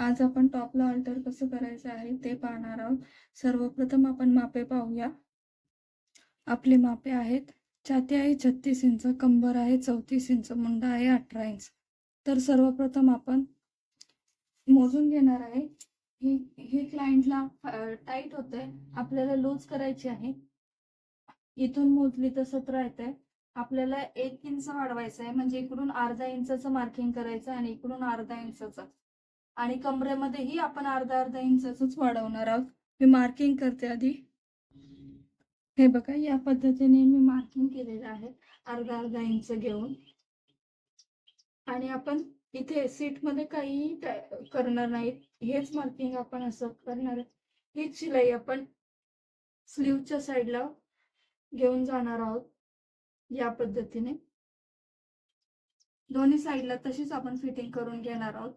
आज आपण टॉपला अल्टर कसं करायचं आहे ते पाहणार आहोत. सर्वप्रथम आपण मापे पाहूया. आपले मापे आहेत. छाती आहे छत्तीस इंच कंबर आहे चौतीस इंच मुंडा आहे अठरा इंच. तर सर्वप्रथम आपण मोजून घेणार आहे. ही ही क्लायंटला टाईट होते आपल्याला लूज करायची आहे. इथून मोजली तर सतरा येते आपल्याला एक इंच वाढवायचं आहे म्हणजे इकडून अर्धा इंचाचं मार्किंग करायचं आणि इकडून अर्धा इंचाचं. आणि कमरेमध्येही आपण अर्धा अर्धा इंचाच वाढवणार आहोत. मी मार्किंग करते आधी. हे बघा या पद्धतीने मी मार्किंग केलेलं आहे. अर्धा अर्धा इंच घेऊन. आणि आपण इथे सीटमध्ये काहीही करणार नाहीत हेच मार्किंग आपण असं करणार. हीच शिलाई आपण स्लीवच्या साईडला घेऊन जाणार आहोत. या पद्धतीने. दोन्ही साईडला तशीच आपण फिटिंग करून घेणार आहोत.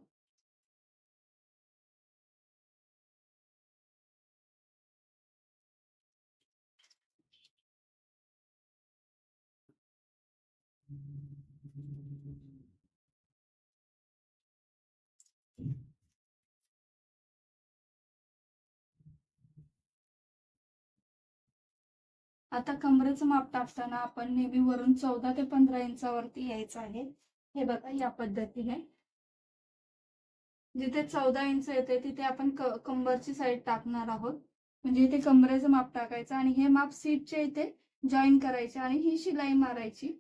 आता कमरेचं माप टाकताना आपण नेहमी वरून चौदा ते पंधरा इंचावरती यायचं आहे. हे बघा या पद्धतीने. जिथे चौदा इंच येते तिथे आपण कंबरची साईड टाकणार आहोत. म्हणजे इथे कमरेचं माप टाकायचं आणि हे माप सीटच्या इथे जॉईन करायचे आणि ही शिलाई मारायची.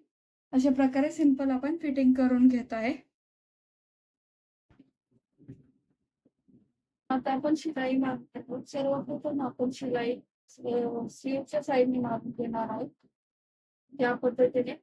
अशा प्रकारे सिंपल आपण फिटिंग करून घेत आहे. आता आपण शिलाई मारतो सर्वप्रथम आपण शिलाई स्लीवच्या साईडने मारून घेणार आहोत. या पद्धतीने.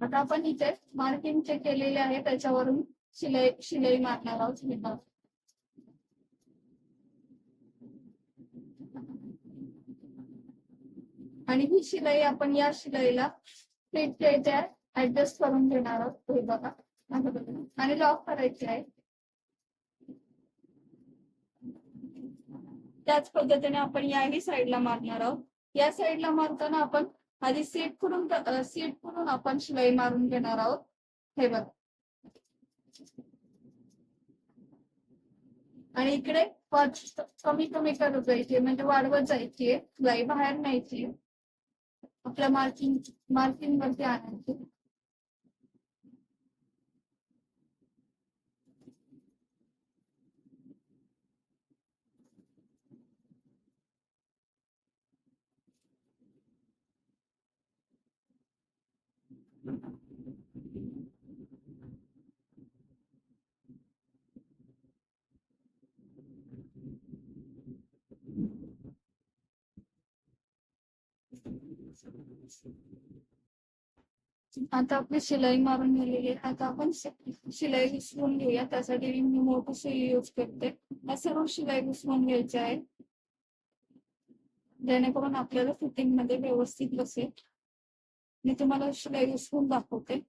आता आपण इथे मार्किंग चेक केलेले आहे त्याच्यावरून शिलाई शिलाई मारणार आहोत हे आणि ही शिलाई आपण या शिलाईला प्लेटच्या इथे ऍडजस्ट करून घेणार आहोत हे बघा. आणि लॉक करायची आहे. त्याच पद्धतीने आपण याही साईडला मारणार आहोत. या साईडला मारताना आपण आधी सीटकडून सीटकडून आपण शिलाई मारून घेणार आहोत. हे बघ. आणि इकडे कमी कमी करत जायची म्हणजे वाढवत जायची शिलाई बाहेर न्यायची. आपल्या मार्किंग मार्किंग वरती आणायची. आता आपली शिलाई मारून झालेली आहे. आता आपण शिलाई घुसवून घेऊया. त्यासाठी मी मोठी सुई यूज करते. या सर्व शिलाई घुसवून घ्यायच्या आहे जेणेकरून आपल्याला फिटिंगमध्ये व्यवस्थित बसेल. मी तुम्हाला शिलाई विसरून दाखवते.